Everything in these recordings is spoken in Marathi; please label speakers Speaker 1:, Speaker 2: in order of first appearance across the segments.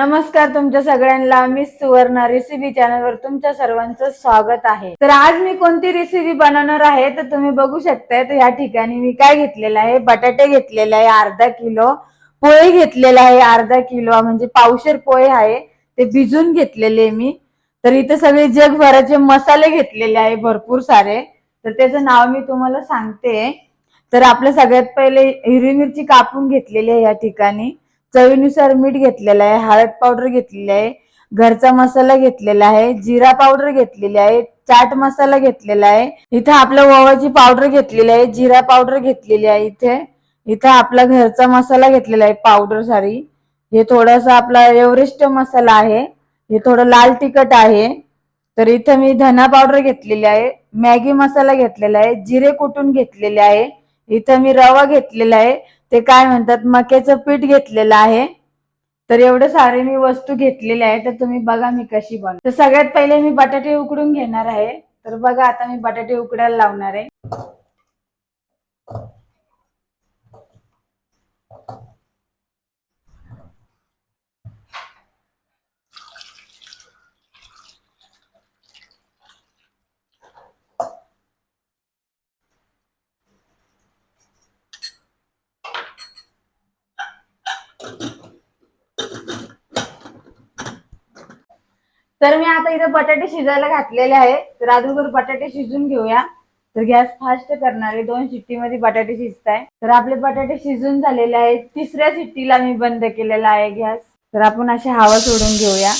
Speaker 1: नमस्कार तुमच्या सगळ्यांना. मी सुवर्ण. रेसिपी चॅनलवर तुमच्या सर्वांचं स्वागत आहे. तर आज मी कोणती रेसिपी बनवणार आहे तर तुम्ही बघू शकताय. तर या ठिकाणी मी काय घेतलेलं आहे? बटाटे घेतलेले आहे अर्धा किलो. पोहे घेतलेले आहे अर्धा किलो. म्हणजे पावशेर पोहे आहे. ते भिजून घेतलेले मी. तर इथे सगळे जगभराचे मसाले घेतलेले आहे भरपूर सारे. तर त्याचं नाव मी तुम्हाला सांगते. तर आपल्या सगळ्यात पहिले हिरवी मिरची कापून घेतलेली आहे या ठिकाणी. चवीनुसार मीठ घेतलेलं आहे हळद पावडर घेतलेली आहे घरचा मसाला घेतलेला आहे जिरा पावडर घेतलेली आहे चाट मसाला घेतलेला आहे. इथं आपल्या ओवाची पावडर घेतलेली आहे जिरा पावडर घेतलेली आहे इथे. इथं आपला घरचा मसाला घेतलेला आहे पावडर सारी. हे थोडासा आपला एव्हरेस्ट मसाला आहे. हे थोडं लाल तिखट आहे. तर इथं मी धना पावडर घेतलेली आहे मॅगी मसाला घेतलेला आहे जिरे कुटून घेतलेले आहे. इथं मी रवा घेतलेला आहे. ते काय म्हणतात मक्याचं पीठ घेतलेलं आहे. तर एवढं सारे मी वस्तू घेतलेल्या आहे तर तुम्ही बघा मी कशी बन तर सगळ्यात पहिले मी बटाटे उकडून घेणार आहे. तर बघा आता मी बटाटे उकडायला लावणार आहे. तर मी आता इथे बटाटे शिजायला घातलेले आहे. तर अगोदर बटाटे शिजून घेऊया. तर गॅस फास्ट करणार आहे दोन शिट्टीमध्ये बटाटे शिजताय. तर आपले बटाटे शिजून झालेले आहेत. तिसऱ्या शिट्टीला मी बंद केलेला आहे गॅस. तर आपण अशी हवा सोडून घेऊया.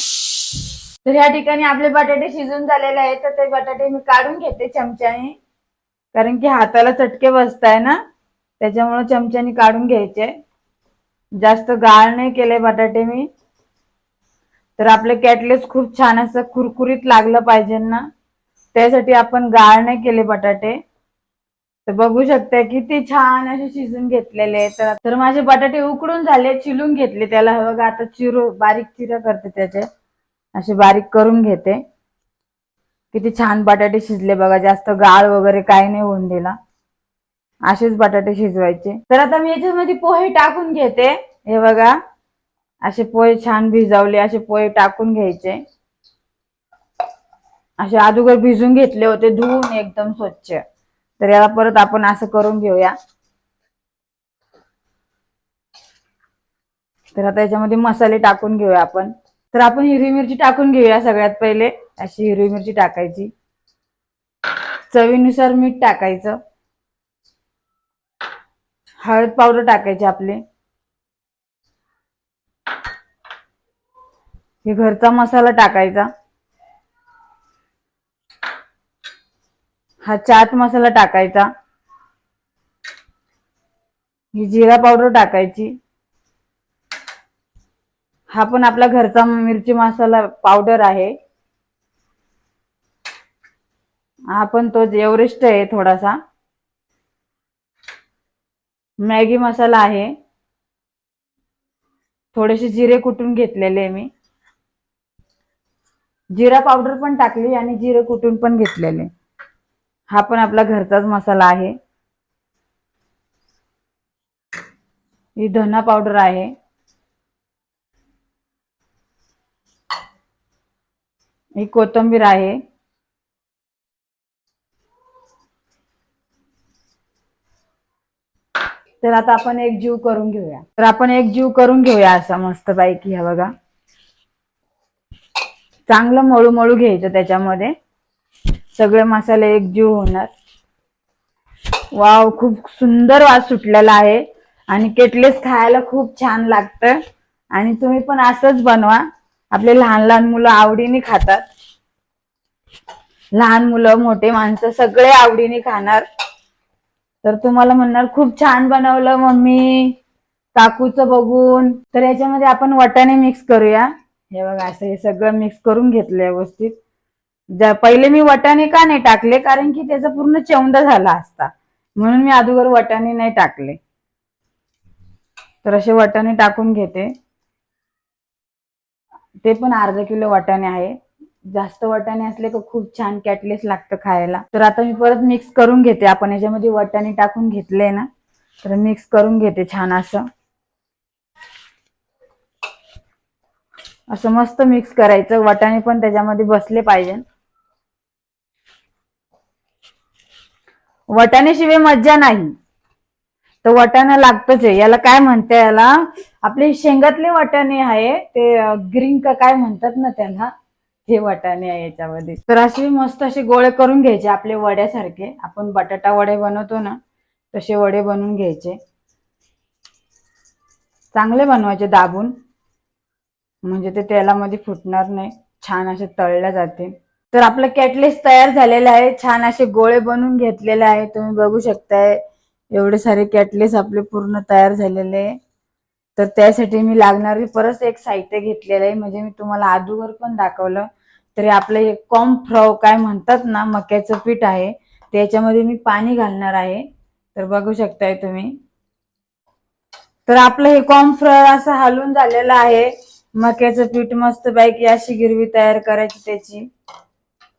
Speaker 1: तर या ठिकाणी आपले बटाटे शिजून झालेले आहेत. तर ते बटाटे मी काढून घेते चमच्याने. कारण की हाताला चटके बसताय ना. त्याच्यामुळे चमच्याने काढून घ्यायचे. जास्त गाळ नाही केले बटाटे मी. तर आपले कॅटलेस खूप छान असं कुरकुरीत लागलं पाहिजे ना. त्यासाठी आपण गाळ नाही केले बटाटे. तर बघू शकता किती छान असे शिजून घेतलेले तर माझे बटाटे उकडून झाले चिलून घेतले त्याला. हे बघा आता चिरू बारीक चिरा करते त्याचे. असे बारीक करून घेते. किती छान बटाटे शिजले बघा जास्त गाळ वगैरे काही नाही होऊन दिला. असेच बटाटे शिजवायचे. तर आता मी याच्यामध्ये पोहे टाकून घेते. हे बघा. असे पोहे छान भिजवले असे पोहे टाकून घ्यायचे. असे अगोदर भिजून घेतले होते धुवून एकदम स्वच्छ. तर याला परत आपण असं करून घेऊया. तर आता याच्यामध्ये मसाले टाकून घेऊया आपण. तर आपण हिरवी मिरची टाकून घेऊया सगळ्यात पहिले. अशी हिरवी मिरची टाकायची. चवीनुसार मीठ टाकायचं. हळद पावडर टाकायची आपली. हे घरचा मसाला टाकायचा. हा चाट मसाला टाकायचा. ही जिरा पावडर टाकायची. हा पण आपला घरचा मिरची मसाला पावडर आहे. हा पण तो एव्हरेस्ट आहे थोडासा. मॅगी मसाला आहे. थोडेसे जिरे कुटून घेतलेले मी. जिरा पावडर पण टाकली आणि जिरे कुटून पण घेतलेले. हा पण आपला घरचाच मसाला आहे. ही धना पावडर आहे. ही कोथिंबीर आहे. तर आता आपण एक जीव करून घेऊया. तर आपण एक जीव करून घेऊया असा मस्त पैकी हा बघा. चांगलं मळू मळू घ्यायचं त्याच्यामध्ये. सगळे मसाले एकजीव होणार. वाव खूप सुंदर वास सुटलेला आहे. आणि केटलेस खायला खूप छान लागतं. आणि तुम्ही पण असंच बनवा. आपले लहान लहान मुलं आवडीने खातात. लहान मुलं मोठे माणसं सगळे आवडीने खाणार. तर तुम्हाला म्हणणार खूप छान बनवलं मम्मी. काकूचं बघून. तर याच्यामध्ये आपण वटाणे मिक्स करूया. हे बघा असं हे सगळं मिक्स करून घेतलं व्यवस्थित. ज्या पहिले मी वटाणे का नाही टाकले? कारण की त्याचा पूर्ण चेवंदा झाला असता. म्हणून मी अगोदर वटाणे नाही टाकले. तर असे वटाणे टाकून घेते. ते पण अर्धा किलो वटाणे आहे. जास्त वटाणे असले का खूप छान कॅटलेस लागतं खायला. तर आता मी परत मिक्स करून घेते. आपण याच्यामध्ये वटाणे टाकून घेतले ना? तर मिक्स करून घेते छान असं. असं मस्त मिक्स करायचं. वाटाणे पण त्याच्यामध्ये बसले पाहिजे. वाटाण्याशिवाय मज्जा नाही. तर वाटाणा लागतच आहे. याला काय म्हणते याला? आपले शेंगातले वाटाणे आहे ते ग्रीन का काय म्हणतात ना त्याला? हे वाटाणे आहे याच्यामध्ये. तर असे मस्त असे गोळे करून घ्यायचे आपले वड्यासारखे. आपण बटाटा वडे बनवतो ना तसे वडे बनवून घ्यायचे. चांगले बनवायचे दाबून. म्हणजे ते तेलामध्ये फुटणार नाही. छान असे तळले जाते. तर आपलं कॅटलेस तयार झालेलं आहे. छान असे गोळे बनवून घेतलेले आहे. तुम्ही बघू शकताय. एवढे सारे कॅटलेस आपले पूर्ण तयार झालेले आहे. तर त्यासाठी मी लागणारी परत एक साहित्य घेतलेलं आहे. म्हणजे मी तुम्हाला आदूवर पण दाखवलं. तरी आपलं हे कॉम फ्रॉ काय म्हणतात ना मक्याचं पीठ आहे. त्याच्यामध्ये मी पाणी घालणार आहे. तर बघू शकताय तुम्ही. तर आपलं हे कॉर्नफ्लॉवर असं हलून झालेलं आहे. मक्याचं पीठ मस्त पैकी अशी गिरवी तयार करायची त्याची.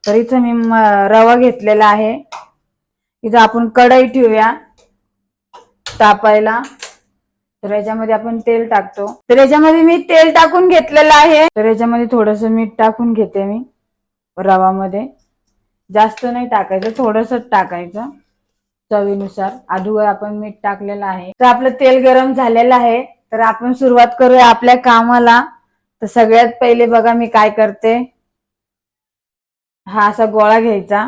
Speaker 1: तर इथं मी रवा घेतलेला आहे. इथं आपण कढई ठेवूया तापायला. तर याच्यामध्ये आपण तेल टाकतो. तर याच्यामध्ये मी तेल टाकून घेतलेलं आहे. तर याच्यामध्ये थोडस मीठ टाकून घेते मी रवामध्ये. जास्त नाही टाकायचं थोडस टाकायचं चवीनुसार. अगोदर आपण मीठ टाकलेलं आहे. तर आपलं तेल गरम झालेलं आहे. तर आपण सुरुवात करूया आपल्या कामाला. तर सगळ्यात पहिले बघा मी काय करते. हा असा गोळा घ्यायचा.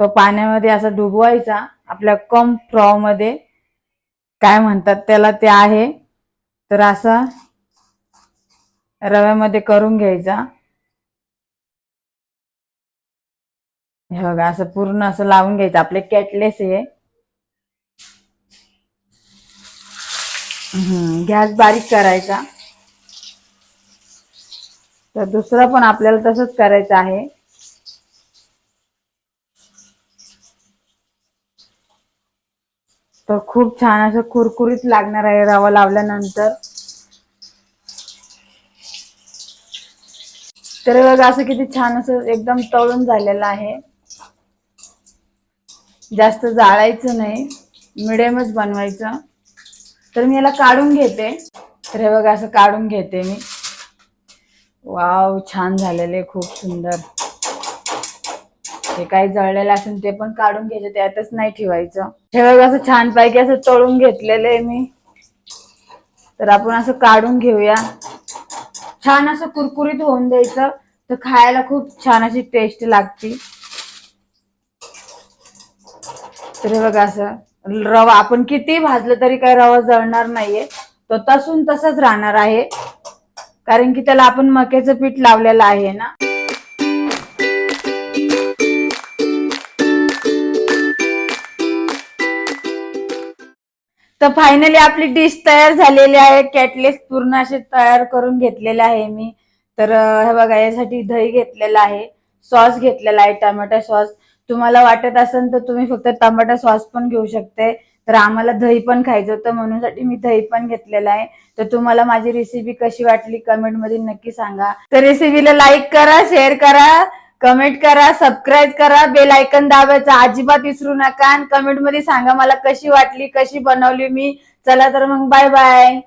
Speaker 1: तो पाण्यामध्ये असा डुबवायचा. आपल्या कम फ्रॉ मध्ये काय म्हणतात त्याला ते आहे. तर असा रव्यामध्ये करून घ्यायचा. हे बघा असं पूर्ण असं लावून घ्यायचं. आपले कॅटलेस हे. गॅस बारीक करायचा. तर दुसरं पण आपल्याला तसंच करायचं आहे. तर खूप छान असं कुरकुरीत लागणार आहे रवा लावल्यानंतर. तर बघा असं किती छान असं एकदम तळून झालेलं आहे. जास्त जाळायचं नाही मिडियमच बनवायचं. तर मी याला काढून घेते. तर हे बघा असं काढून घेते मी. वाव छान झालेले खूप सुंदर. जे काही जळलेलं असेल ते पण काढून घ्यायचं त्यातच नाही ठेवायचं. हे बघा असं छान पैकी असं तळून घेतलेलं आहे मी. तर आपण असं काढून घेऊया. छान असं कुरकुरीत होऊन द्यायचं तर खायला खूप छान अशी टेस्ट लागते. तर हे बघा असं रवा आपण किती भाजलं तरी काही रवा जळणार नाहीये. तो तसून तसंच राहणार आहे. कारण की त्याला आपण मक्याचं पीठ लावलेलं आहे ना. तर फायनली आपली डिश तयार झालेली आहे. कॅटलेस पूर्ण असे तयार करून घेतलेले आहे मी. तर हे बघा यासाठी दही घेतलेला आहे. सॉस घेतलेला आहे टमाटा सॉस तुम्हाला वाटत असेल तर तुम्ही फक्त टमाटा सॉस पण घेऊ शकते. तर आम्हाला दही पण खायचं होतं म्हणून साठी मी दही पण घेतलेलं आहे. तर तुम्हाला माझी रेसिपी कशी वाटली कमेंटमध्ये नक्की सांगा. तर रेसिपीला लाईक करा शेअर करा कमेंट करा सबस्क्राईब करा बेल आयकन दाबायचं अजिबात विसरू नका. आणि कमेंटमध्ये सांगा मला कशी वाटली कशी बनवली मी. चला तर मग बाय बाय